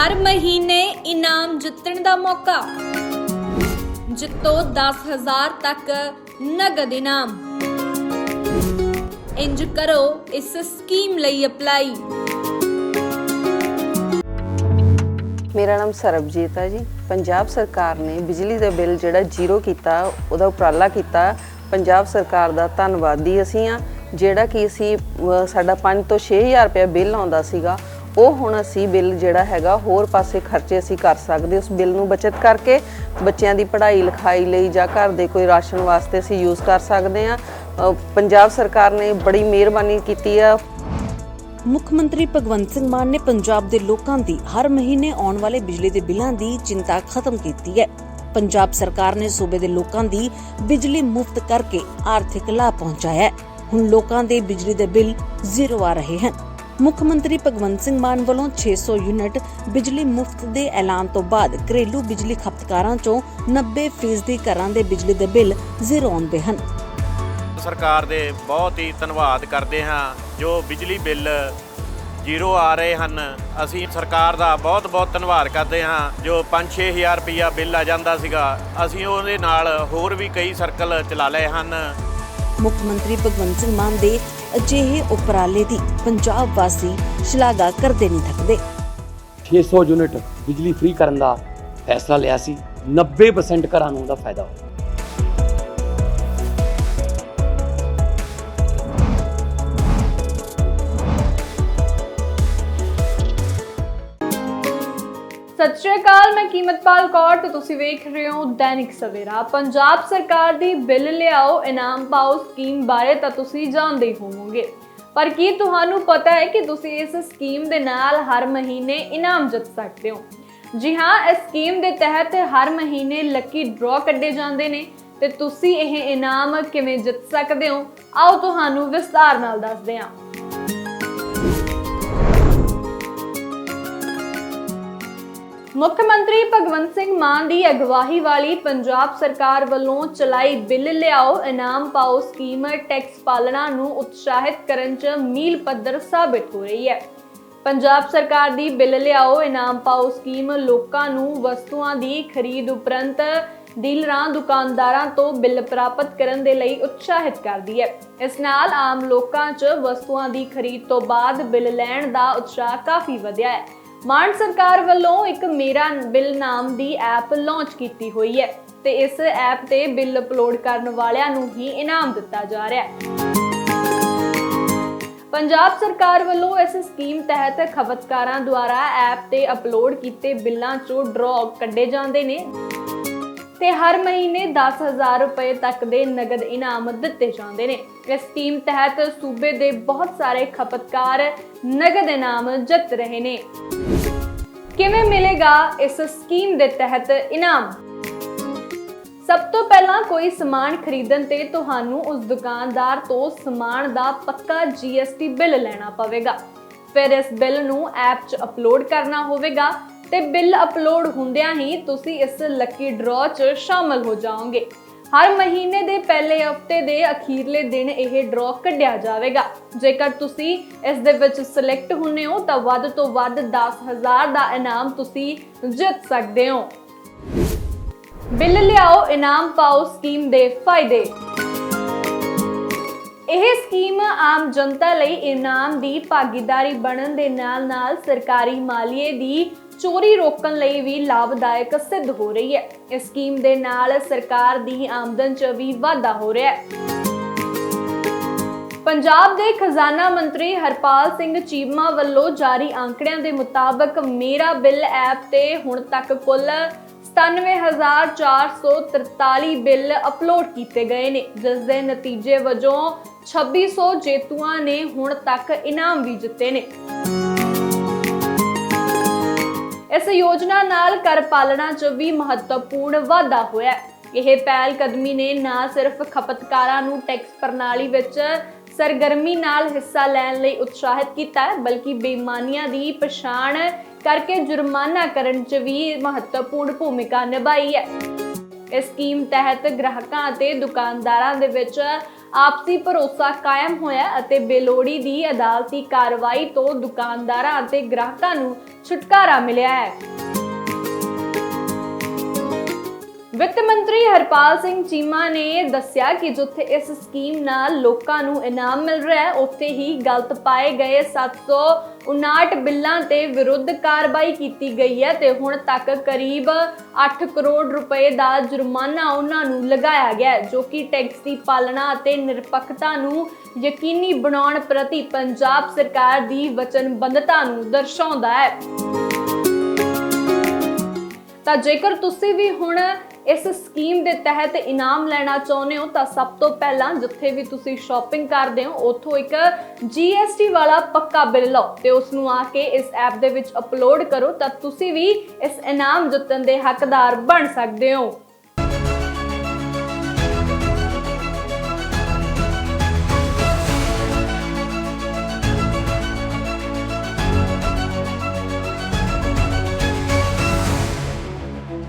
ਹਰ ਮਹੀਨੇ ਇਨਾਮ ਜਿੱਤਣ ਦਾ ਮੌਕਾ। ਜਿੱਤੋ 10000 ਤੱਕ ਨਗਦ ਇਨਾਮ। ਇੰਜ ਕਰੋ ਇਸ ਸਕੀਮ ਲਈ ਅਪਲਾਈ। ਮੇਰਾ ਨਾਮ ਸਰਬਜੀਤ ਆ ਜੀ। ਪੰਜਾਬ ਸਰਕਾਰ ਨੇ ਬਿਜਲੀ ਦਾ ਬਿੱਲ ਜਿਹੜਾ ਜ਼ੀਰੋ ਕੀਤਾ, ਉਹਦਾ ਉਪਰਾਲਾ ਕੀਤਾ। ਪੰਜਾਬ ਸਰਕਾਰ ਦਾ ਧੰਨਵਾਦੀ ਅਸੀਂ ਆ। ਜਿਹੜਾ ਕਿ ਅਸੀਂ ਸਾਡਾ 5 ਤੋਂ 6000 ਰੁਪਏ ਬਿੱਲ ਆਉਂਦਾ ਸੀਗਾ ਉਹ ਹੁਣ ਅਸੀਂ ਬਿੱਲ ਜਿਹੜਾ ਹੈਗਾ ਹੋਰ ਪਾਸੇ ਖਰਚੇ ਅਸੀਂ ਕਰ ਸਕਦੇ, ਉਸ ਬਿੱਲ ਨੂੰ ਬਚਤ ਕਰਕੇ ਬੱਚਿਆਂ ਦੀ ਪੜ੍ਹਾਈ ਲਿਖਾਈ ਲਈ ਜਾਂ ਘਰ ਦੇ ਕੋਈ ਰਾਸ਼ਨ ਵਾਸਤੇ ਅਸੀਂ ਯੂਜ਼ ਕਰ ਸਕਦੇ ਆ ਪੰਜਾਬ ਸਰਕਾਰ ਨੇ ਬੜੀ ਮਿਹਰਬਾਨੀ ਕੀਤੀ ਆ। ਮੁੱਖ ਮੰਤਰੀ ਭਗਵੰਤ ਸਿੰਘ ਮਾਨ ਨੇ ਪੰਜਾਬ ਦੇ ਲੋਕਾਂ ਦੀ ਹਰ ਮਹੀਨੇ ਆਉਣ ਵਾਲੇ ਬਿਜਲੀ ਦੇ ਬਿੱਲਾਂ ਦੀ ਚਿੰਤਾ ਖਤਮ ਕੀਤੀ ਹੈ। ਪੰਜਾਬ ਸਰਕਾਰ ਨੇ ਸੂਬੇ ਦੇ ਲੋਕਾਂ ਦੀ ਬਿਜਲੀ ਮੁਫਤ ਕਰਕੇ ਆਰਥਿਕ ਲਾਭ ਪਹੁੰਚਾਇਆ ਹੈ। ਹੁਣ ਲੋਕਾਂ ਦੇ ਬਿਜਲੀ ਦੇ ਬਿੱਲ ਜ਼ੀਰੋ ਆ ਰਹੇ ਹਨ। ਮੁੱਖ ਮੰਤਰੀ ਭਗਵੰਤ ਸਿੰਘ ਮਾਨ ਵੱਲੋਂ 600 ਯੂਨਿਟ ਬਿਜਲੀ ਮੁਫਤ ਦੇ ਐਲਾਨ ਤੋਂ ਬਾਅਦ ਘਰੇਲੂ ਬਿਜਲੀ ਖਪਤਕਾਰਾਂ ਚੋਂ 90% ਘਰਾਂ ਦੇ ਬਿਜਲੀ ਦੇ ਬਿੱਲ ਜ਼ੀਰੋ ਆਉਂਦੇ ਹਨ। ਸਰਕਾਰ ਦੇ ਬਹੁਤ ਹੀ ਧੰਨਵਾਦ ਕਰਦੇ ਹਾਂ ਜੋ ਬਿਜਲੀ ਬਿੱਲ ਜ਼ੀਰੋ ਆ ਰਹੇ ਹਨ। ਅਸੀਂ ਸਰਕਾਰ ਦਾ ਬਹੁਤ ਬਹੁਤ ਧੰਨਵਾਦ ਕਰਦੇ ਹਾਂ ਜੋ 5-6000 ਰੁਪਈਆ ਬਿੱਲ ਆ ਜਾਂਦਾ ਸੀਗਾ। ਅਸੀਂ ਉਹਦੇ ਨਾਲ ਹੋਰ ਵੀ ਕਈ ਸਰਕਲ ਚਲਾ ਲਏ ਹਨ। ਮੁੱਖ ਮੰਤਰੀ ਭਗਵੰਤ ਸਿੰਘ ਮਾਨ ਦੇ ਅਜਿਹੇ ਉਪਰਾਲੇ ਦੀ ਪੰਜਾਬ ਵਾਸੀ ਸ਼ਲਾਘਾ ਕਰਦੇ ਨਹੀਂ ਥੱਕਦੇ। 600 ਯੂਨਿਟ ਬਿਜਲੀ ਫ੍ਰੀ ਕਰਨ ਦਾ ਫੈਸਲਾ ਲਿਆ ਸੀ 90% ਘਰਾਂ ਨੂੰ ਉਹਦਾ ਫਾਇਦਾ ਹੋਇਆ। ਸਤਿ ਸ਼੍ਰੀ ਅਕਾਲ, ਮੈਂ ਕੀਮਤਪਾਲ ਕੌਰ ਤੇ ਤੁਸੀਂ ਵੇਖ ਰਹੇ ਹੋ ਦੈਨਿਕ ਸਵੇਰਾ। ਪੰਜਾਬ ਸਰਕਾਰ ਦੀ ਬਿੱਲ ਲਿਆਓ, ਇਨਾਮ ਪਾਓ ਸਕੀਮ ਬਾਰੇ ਤਾਂ ਤੁਸੀਂ ਜਾਣਦੇ ਹੀ ਹੋਵੋਗੇ। ਪਰ ਕੀ ਤੁਹਾਨੂੰ ਪਤਾ ਹੈ ਕਿ ਤੁਸੀਂ ਇਸ ਸਕੀਮ ਦੇ ਨਾਲ ਹਰ ਮਹੀਨੇ ਇਨਾਮ ਜਿੱਤ ਸਕਦੇ ਹੋ? ਜੀ ਹਾਂ, ਇਸ ਸਕੀਮ ਦੇ ਤਹਿਤ ਹਰ ਮਹੀਨੇ ਲੱਕੀ ਡਰਾਅ ਕੱਢੇ ਜਾਂਦੇ ਨੇ ਤੇ ਤੁਸੀਂ ਇਹ ਇਨਾਮ ਕਿਵੇਂ ਜਿੱਤ ਸਕਦੇ ਹੋ? ਆਓ ਤੁਹਾਨੂੰ ਵਿਸਤਾਰ ਨਾਲ ਦੱਸਦੇ ਹਾਂ। ਮੁੱਖ ਮੰਤਰੀ ਭਗਵੰਤ ਸਿੰਘ ਮਾਨ ਦੀ ਅਗਵਾਈ ਵਾਲੀ ਪੰਜਾਬ ਸਰਕਾਰ ਵੱਲੋਂ ਚਲਾਈ ਬਿੱਲ ਲਿਆਓ, ਇਨਾਮ ਪਾਓ ਸਕੀਮ ਟੈਕਸ ਪਾਲਣਾ ਨੂੰ ਉਤਸ਼ਾਹਿਤ ਕਰਨ 'ਚ ਮੀਲ ਪੱਧਰ ਸਾਬਿਤ ਹੋ ਰਹੀ ਹੈ। ਪੰਜਾਬ ਸਰਕਾਰ ਦੀ ਬਿੱਲ ਲਿਆਓ, ਇਨਾਮ ਪਾਓ ਸਕੀਮ ਲੋਕਾਂ ਨੂੰ ਵਸਤੂਆਂ ਦੀ ਖਰੀਦ ਉਪਰੰਤ ਡੀਲਰਾਂ, ਦੁਕਾਨਦਾਰਾਂ ਤੋਂ ਬਿੱਲ ਪ੍ਰਾਪਤ ਕਰਨ ਦੇ ਲਈ ਉਤਸ਼ਾਹਿਤ ਕਰਦੀ ਹੈ। ਇਸ ਨਾਲ ਆਮ ਲੋਕਾਂ 'ਚ ਵਸਤੂਆਂ ਦੀ ਖਰੀਦ ਤੋਂ ਬਾਅਦ ਬਿੱਲ ਲੈਣ ਦਾ ਉਤਸ਼ਾਹ ਕਾਫੀ ਵਧਿਆ ਹੈ। ਮਾਨ ਸਰਕਾਰ ਵੱਲੋਂ ਇੱਕ ਮੇਰਾ ਬਿੱਲ ਨਾਮ ਦੀ ਐਪ ਲਾਂਚ ਕੀਤੀ ਹੋਈ ਹੈ ਤੇ ਇਸ ਐਪ ਤੇ ਬਿੱਲ ਅਪਲੋਡ ਕਰਨ ਵਾਲਿਆਂ ਨੂੰ ਹੀ ਇਨਾਮ ਦਿੱਤਾ ਜਾ ਰਿਹਾ ਹੈ। ਪੰਜਾਬ ਸਰਕਾਰ ਵੱਲੋਂ ਇਸ ਸਕੀਮ ਤਹਿਤ ਖਪਤਕਾਰਾਂ ਦੁਆਰਾ ਐਪ ਤੇ ਅਪਲੋਡ ਕੀਤੇ ਬਿੱਲਾਂ ਚੋਂ ਡਰਾਅ ਕੱਢੇ ਜਾਂਦੇ ਨੇ। ਤੇ ਹਰ ਮਹੀਨੇ 10000 ਰੁਪਏ ਤੱਕ ਦੇ ਨਗਦ ਇਨਾਮ ਦਿੱਤੇ ਜਾਂਦੇ ਨੇ। ਇਸ ਸਕੀਮ ਤਹਿਤ ਸੂਬੇ ਦੇ ਬਹੁਤ ਸਾਰੇ ਖਪਤਕਾਰ ਨਗਦ ਇਨਾਮ ਜਿੱਤ ਰਹੇ ਨੇ। ਕਿਵੇਂ ਮਿਲੇਗਾ ਇਸ ਸਕੀਮ ਦੇ ਤਹਿਤ ਇਨਾਮ? ਸਭ ਤੋਂ ਪਹਿਲਾਂ ਕੋਈ ਸਮਾਨ ਖਰੀਦਣ ਤੇ ਤੁਹਾਨੂੰ ਉਸ ਦੁਕਾਨਦਾਰ ਤੋਂ ਸਮਾਨ ਦਾ ਪੱਕਾ GST ਬਿੱਲ ਲੈਣਾ ਪਵੇਗਾ। ਫਿਰ ਇਸ ਬਿੱਲ ਨੂੰ ਐਪ 'ਚ ਅਪਲੋਡ ਕਰਨਾ ਹੋਵੇਗਾ ਤੇ ਬਿੱਲ ਅਪਲੋਡ ਹੁੰਦਿਆਂ ਹੀ ਤੁਸੀਂ ਇਸ ਲੱਕੀ ਡਰਾਅ 'ਚ ਸ਼ਾਮਲ ਹੋ ਜਾਓਗੇ। ਹਰ ਮਹੀਨੇ ਦੇ ਪਹਿਲੇ ਹਫ਼ਤੇ ਦੇ ਅਖੀਰਲੇ ਦਿਨ ਇਹ ਡਰਾਅ ਕੱਢਿਆ ਜਾਵੇਗਾ। ਜੇਕਰ ਤੁਸੀਂ ਇਸ ਦੇ ਵਿੱਚ ਸਿਲੈਕਟ ਹੁੰਨੇ ਹੋ, ਤਾਂ ਵੱਧ ਤੋਂ ਵੱਧ 10000 ਦਾ ਇਨਾਮ ਤੁਸੀਂ ਜਿੱਤ ਸਕਦੇ ਹੋ। ਬਿੱਲ ਲਿਆਓ, ਇਨਾਮ ਪਾਓ ਸਕੀਮ ਦੇ ਫਾਇਦੇ। ਇਹ ਸਕੀਮ ਆਮ ਜਨਤਾ ਲਈ ਇਨਾਮ ਦੀ ਭਾਗੀਦਾਰੀ ਬਣਨ ਦੇ ਨਾਲ-ਨਾਲ ਸਰਕਾਰੀ ਮਾਲੀਏ ਦੀ ਚੋਰੀ ਰੋਕਣ ਲਈ ਵੀ ਲਾਭਦਾਇਕ ਸਿੱਧ ਹੋ ਰਹੀ ਹੈ। ਇਸ ਸਕੀਮ ਦੇ ਨਾਲ ਸਰਕਾਰ ਦੀ ਆਮਦਨ 'ਚ ਵੀ ਵਾਧਾ ਹੋ ਰਿਹਾ ਹੈ। ਪੰਜਾਬ ਦੇ ਖਜ਼ਾਨਾ ਮੰਤਰੀ ਹਰਪਾਲ ਸਿੰਘ ਚੀਮਾ ਵੱਲੋਂ ਜਾਰੀ ਅੰਕੜਿਆਂ ਦੇ ਮੁਤਾਬਕ ਮੇਰਾ ਬਿੱਲ ਐਪ ਤੇ ਹੁਣ ਤੱਕ ਕੁੱਲ 97443 ਬਿੱਲ ਅਪਲੋਡ ਕੀਤੇ ਗਏ ਨੇ, ਜਿਸ ਦੇ ਨਤੀਜੇ ਵਜੋਂ 2600 ਜੇਤੂਆਂ ਨੇ ਹੁਣ ਤੱਕ ਇਨਾਮ ਵੀ ਜਿੱਤੇ ਨੇ। ਇਸ ਯੋਜਨਾ ਨਾਲ ਕਰ ਪਾਲਣਾ 'ਚ ਵੀ ਮਹੱਤਵਪੂਰਨ ਵਾਧਾ ਹੋਇਆ ਹੈ। ਇਹ ਪਹਿਲ ਕਦਮੀ ਨੇ ਨਾ ਸਿਰਫ ਖਪਤਕਾਰਾਂ ਨੂੰ ਟੈਕਸ ਪ੍ਰਣਾਲੀ ਵਿੱਚ ਸਰਗਰਮੀ ਨਾਲ ਹਿੱਸਾ ਲੈਣ ਲਈ ਉਤਸ਼ਾਹਿਤ ਕੀਤਾ ਹੈ, ਬਲਕਿ ਬੇਈਮਾਨੀਆਂ ਦੀ ਪਛਾਣ ਕਰਕੇ ਜੁਰਮਾਨਾ ਕਰਨ 'ਚ ਵੀ ਮਹੱਤਵਪੂਰਨ ਭੂਮਿਕਾ ਨਿਭਾਈ ਹੈ। ਇਸ ਸਕੀਮ ਤਹਿਤ ਗ੍ਰਾਹਕਾਂ ਅਤੇ ਦੁਕਾਨਦਾਰਾਂ ਦੇ ਵਿੱਚ ਆਪਸੀ ਭਰੋਸਾ ਕਾਇਮ ਹੋਇਆ ਅਤੇ ਬੇਲੋੜੀ ਦੀ ਅਦਾਲਤੀ ਕਾਰਵਾਈ ਤੋਂ ਦੁਕਾਨਦਾਰਾਂ ਅਤੇ ਗ੍ਰਾਹਕਾਂ ਨੂੰ ਛੁਟਕਾਰਾ ਮਿਲਿਆ ਹੈ। ਵਿੱਤ ਮੰਤਰੀ ਹਰਪਾਲ ਸਿੰਘ ਚੀਮਾ ਨੇ ਦੱਸਿਆ ਕਿ ਜਿੱਥੇ ਇਸ ਸਕੀਮ ਨਾਲ ਲੋਕਾਂ ਨੂੰ ਇਨਾਮ ਮਿਲ ਰਿਹਾ ਹੈ, ਉੱਥੇ ਹੀ ਗਲਤ ਪਾਏ ਗਏ 759 ਬਿੱਲਾਂ ਤੇ ਵਿਰੁੱਧ ਕਾਰਵਾਈ ਕੀਤੀ ਗਈ ਹੈ ਤੇ ਹੁਣ ਤੱਕ ਕਰੀਬ 8 ਕਰੋੜ ਰੁਪਏ ਦਾ ਜੁਰਮਾਨਾ ਉਹਨਾਂ ਨੂੰ ਲਗਾਇਆ ਗਿਆ ਜੋ ਕਿ ਟੈਕਸ ਦੀ ਪਾਲਣਾ ਅਤੇ ਨਿਰਪੱਖਤਾ ਨੂੰ ਯਕੀਨੀ ਬਣਾਉਣ ਪ੍ਰਤੀ ਪੰਜਾਬ ਸਰਕਾਰ ਦੀ ਵਚਨਬੱਧਤਾ ਨੂੰ ਦਰਸਾਉਂਦਾ ਹੈ। ਤਾਂ ਜੇਕਰ ਤੁਸੀਂ ਵੀ ਹੁਣ ਇਸ ਸਕੀਮ ਦੇ ਤਹਿਤ ਇਨਾਮ ਲੈਣਾ ਚਾਹੁੰਦੇ ਹੋ ਤਾਂ ਸਭ ਤੋਂ ਪਹਿਲਾਂ ਜਿੱਥੇ ਵੀ ਤੁਸੀਂ ਸ਼ਾਪਿੰਗ ਕਰਦੇ ਹੋ, ਉੱਥੋਂ ਇੱਕ GST ਵਾਲਾ ਪੱਕਾ ਬਿੱਲ ਲਓ ਤੇ ਉਸ ਨੂੰ ਆ ਕੇ ਇਸ ਐਪ ਦੇ ਵਿੱਚ ਅਪਲੋਡ ਕਰੋ ਤਾਂ ਤੁਸੀਂ ਵੀ ਇਸ ਇਨਾਮ ਜਿੱਤਣ ਦੇ ਹੱਕਦਾਰ ਬਣ ਸਕਦੇ ਹੋ।